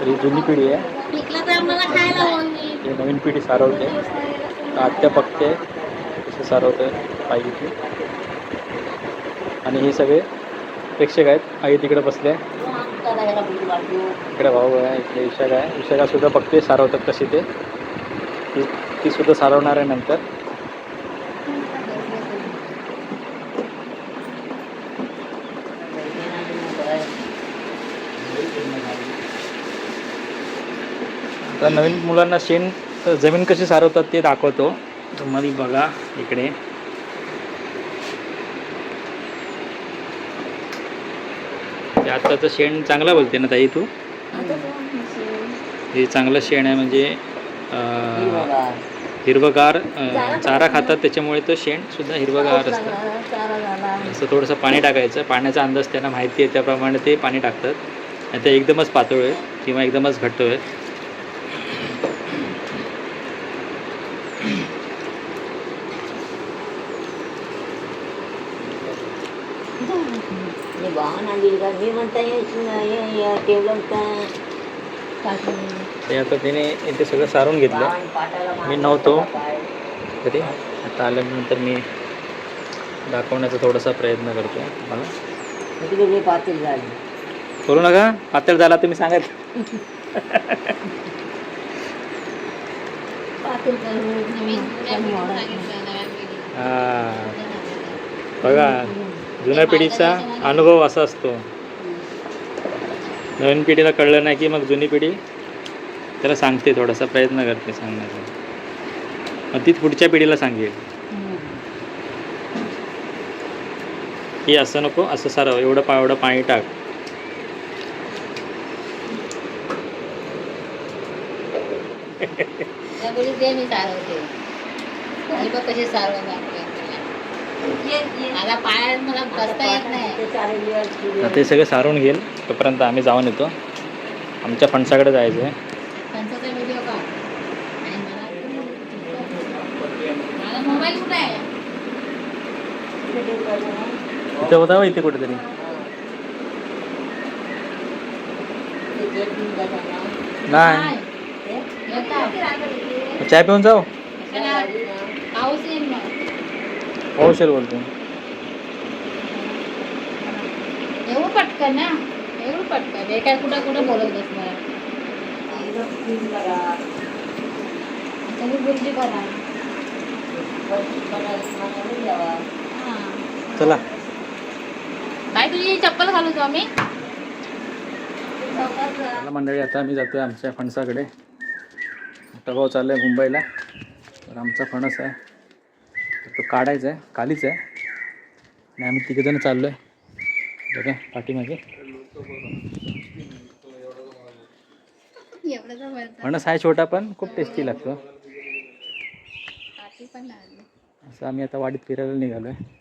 तर ही जुनी पिढी आहे. ही नवीन पिढी सारवते. आत्या बघते कसं सारवते पाहिजे ती आणि हे सगळे प्रेक्षक आहेत. आई तिकडे बसले इकडे भाऊ आहे इकडे विशाख आहे. विशाखा सुद्धा बघते सारवतात कशी ते. ती ती सुद्धा सारवणार आहे नंतर. आता नवीन मुलांना शेण जमीन कशी सारवतात ते दाखवतो. तुम्हाला बघा इकडे. ते आत्ताचं शेण चांगला बोलते ना ताई तू? हे चांगलं शेण आहे म्हणजे हिरवगार. चारा खातात त्याच्यामुळे तो शेण सुद्धा हिरवगार असतं. असं थोडंसं पाणी टाकायचं. पाण्याचा अंदाज त्यांना माहिती आहे त्याप्रमाणे ते पाणी टाकतात. आणि ते एकदमच पातळ आहे किंवा एकदमच घट्ट आहे वाहन आणली का मी म्हणता ते आता त्याने इथे सगळं सारून घेतलं. मी नव्हतो. तरी आता आल्यानंतर मी दाखवण्याचा थोडासा प्रयत्न करतो. मला. झाली करू नका. पातळ झाला तुम्ही सांगत. हा. बघा. जुन्या पिढीचा अनुभव असा असतो. नवीन पिढीला कळलं नाही की मग जुनी पिढी त्याला सांगते थोडासा प्रयत्न करते सांगण्याचा. मग ती पुढच्या पिढीला सांगेल. की असं नको असं सारं एवढं पा एवढं पाणी टाक. ते सारवणार सारवते आई बघ कशी सारवून दाखवते मला पायात मला बसता येत नाही. तर ते सगळं सारून घेईल. तोपर्यंत आम्ही जाऊन येतो. आमच्या फणसाकडे जायचं आहे? इथे होता इथे कुठेतरी. नाही. चाय पिऊन जाऊ? पाऊस पाऊशेर बोलतो येऊ पटकन ना? येऊ पटकन. हे काय कुठं कुठं बोलत बसणार? बुर्जी करा. चला. काय तुझी चप्पल घालू जाऊ मी. चला मंडळी आता आम्ही जातोय आमच्या फणसाकडे. मोठा भाऊ चाललाय मुंबईला. तर आमचा फणस आहे. तो काढायचा आहे खालीच आहे. आणि आम्ही तिघंजण चाललो आहे बघा पाठीमागे. फणस आहे छोटा पण खूप टेस्टी लागतो. असं आम्ही आता वाडीत फिरायला निघालो आहे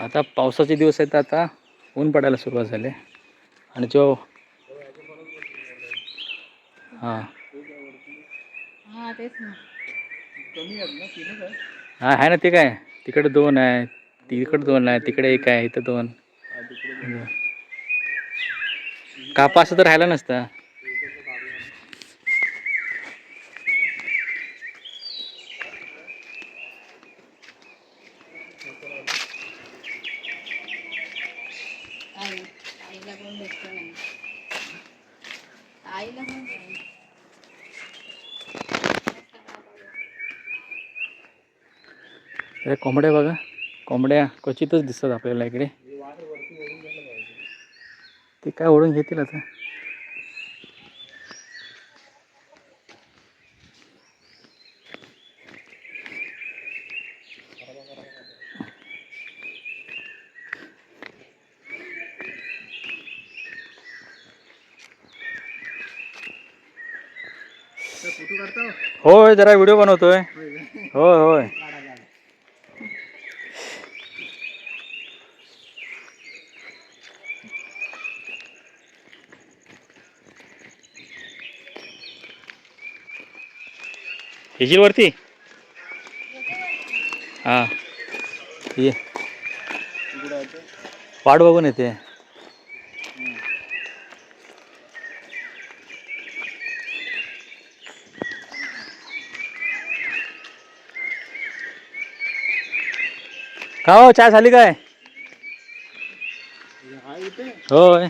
आता पावसाचे दिवस आहेत आता ऊन पडायला सुरुवात झाली. आणि जो हां. हा आहे ना ते काय? तिकडे दोन आहे तिकडे दोन आहे तिकडे एक आहे इथं दोन. कापास तर राहिला नसता आई आईला कोण भेटत नाही आईला कोण नाही. अरे कोंबड्या बघा. कोंबड्या क्वचितच दिसतात आपल्याला इकडे. ते काय ओढून घेतील आता? होय जरा व्हिडिओ बनवतोय. होय होय. येशील वरती हाँ. ये. वाट बघून येते. का हो चहा झाली काय? होय.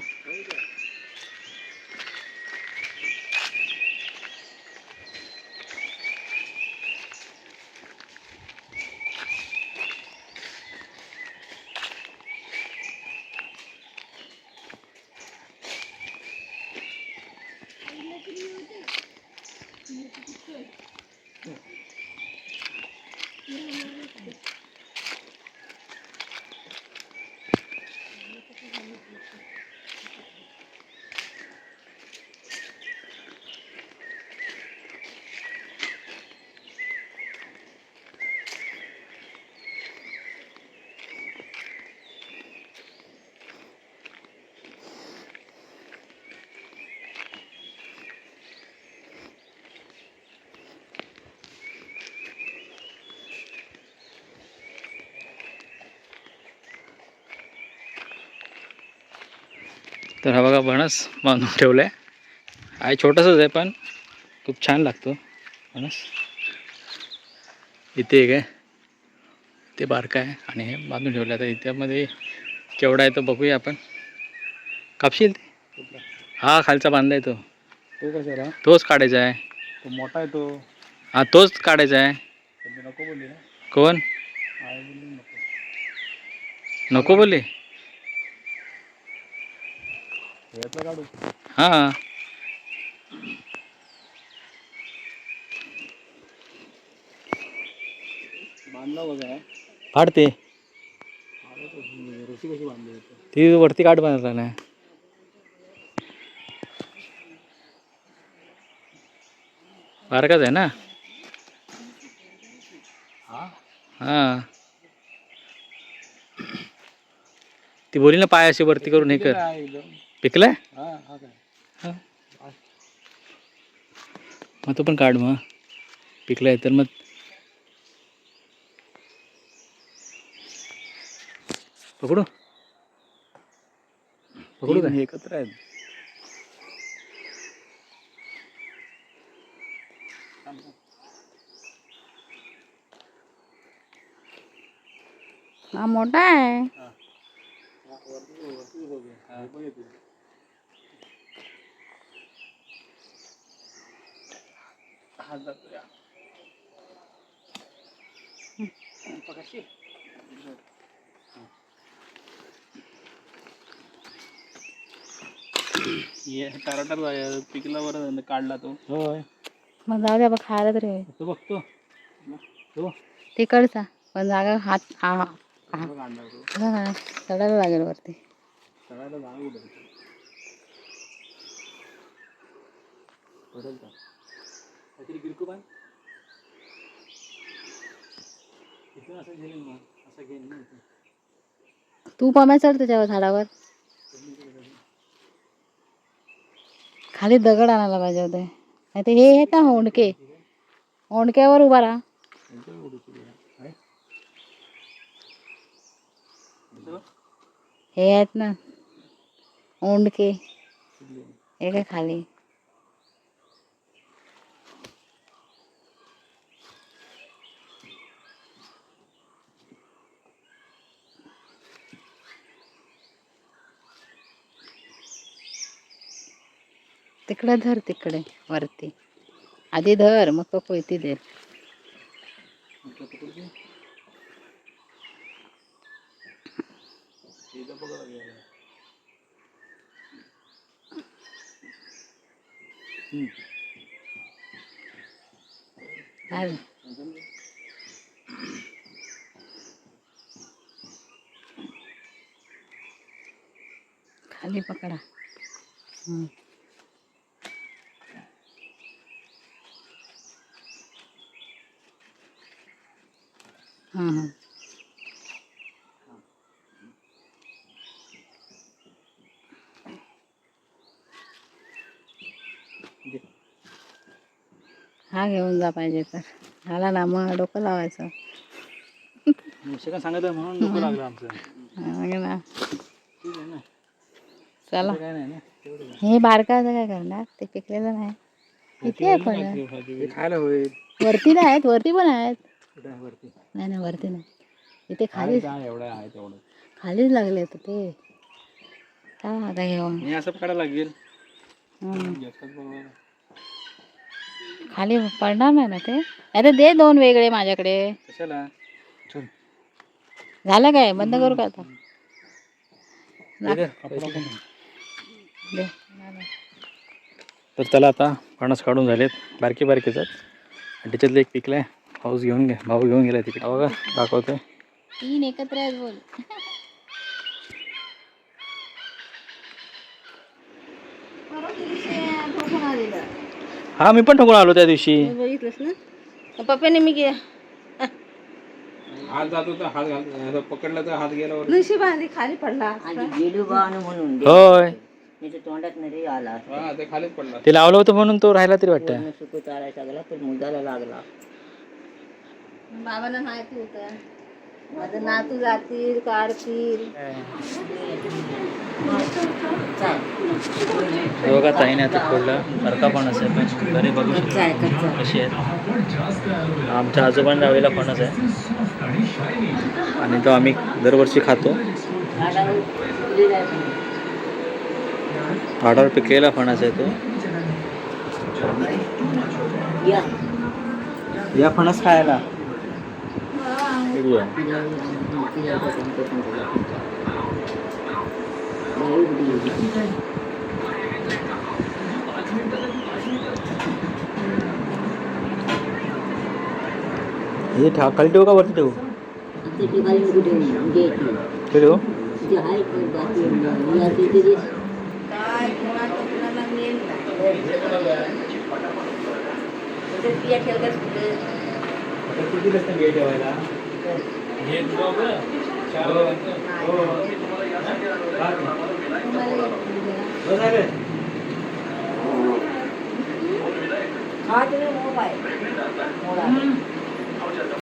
तर हा बघा फणस बांधून ठेवलाय. आहे छोटासाच आहे पण खूप छान लागतो. फणस इथे एक आहे. ते बारका आहे आणि हे बांधून ठेवलं आता इत्यामध्ये केवढा आहे तो बघूया आपण. कापशील ते? हा खालचा बांधलाय तो. तो कशाला? तोच काढायचा आहे. तो मोठा आहे तो. हा तोच काढायचा आहे. नको बोलली ना. कोण? नको बोलले? काढू. हां. बांधला बघा. फाडते. रशी कशी बांधली होती ती वरती काढ बांधला नाही. बारकाच आहे ना? हा? हां. ती बोली ना पाय अशी वरती करून हे कर. काय एकदम. पिकलाय? हा हा काय? हा. मग तो पण काढ मग. पिकलाय तर मग. पकडू? पकडू काय? एकत्र आहेत. हा मोठा आहे. ये टराटर पिकला बरं काढला तो. होय. मग जाऊ द्या बघ खायला तरी होईल. तो बघतो. तो? तिकडचा पण जागा हात हा हा. काढला तो? चढायला लागेल वरती. सगळ्याला जागा काहीतरी गिरकू आहे इथून असं घेईन मग. असं घेईन ना इथून. तू पम्या चढ त्याच्यावर झाडावर. खाली दगड आणायला पाहिजे होते. नाही ते हे आहेत ना ओंडके ओंडक्यावर उभा राहा. हे आहेत ना. ओंडके हे काय खाली? तिकडे धर तिकडे वरती. आधी धर मग तो कोयती दे खाली पकडा. हां हां हा घेऊन जा पाहिजे तर. ह्याला ना मग डोकं लावायचं. सांगितलं म्हणून डोकं लागलं आमचं. हा ना. ठीक आहे ना. चला. काय नाही ना. तेवढं हे बारकाचं काय करणार? ते पिकलेलं नाही. इथे आहे पण खायला होईल. वरती नाही आहेत वरती पण आहेत. नाही नाही वरती नाही. इथे आहे तेवढं. खालीच लागले तर ते. काय आता घेऊन हे असं लागेल. खाली पडणार नाही ना ते? अरे दे दोन वेगळे माझ्याकडे. कशाला? झालं काय? बंद करू का आता? तर चला आता फणस काढून झालेत. बारके बारकेच आणि त्याच्यातलं एक पिकलाय. पाऊस घेऊन घे. भाऊ घेऊन गेलाय तिकडे. बघा दाखवतोय. तीन एकत्र आहेत बोल. हा मी पण ठोकून आलो त्या दिवशी. बघितलंस ना? पप्पाने मी गे हात जात होता हात घाल. पकडला तर हात गेला खाली पडला होय. मी तर तोंडात नाही आला. हा ते खालीच पडला. ते लावलं होतं म्हणून तो राहिला तरी वाटतं. सुकू चालायचा लागला पण लागला. बाबांना माहिती होतं. माझं नातू जातील काढतील. बघा ताईने आता खोडलं सारखा फणस आहे पण घरी बघू शकतो. कशी आहेत. आमच्या आजोबांना लावलेला फणस आहे. आणि तो आम्ही दरवर्षी खातो. झाडावर पिकलेला फणस आहे तो. या. या फणस खायला. हे ठा खाली ठेवू का वरती ठेवू ते ठिकाणी कुठे घ्यायची ते ठेवू ते आहे पण बाकी मी आता इथे जे- काय कोणाला कोणाला मेल नाही बिया ठेवल्यास कुठे किती बसतं बिया ठेवायला हा तुम्ही मोबाईल मोबाईल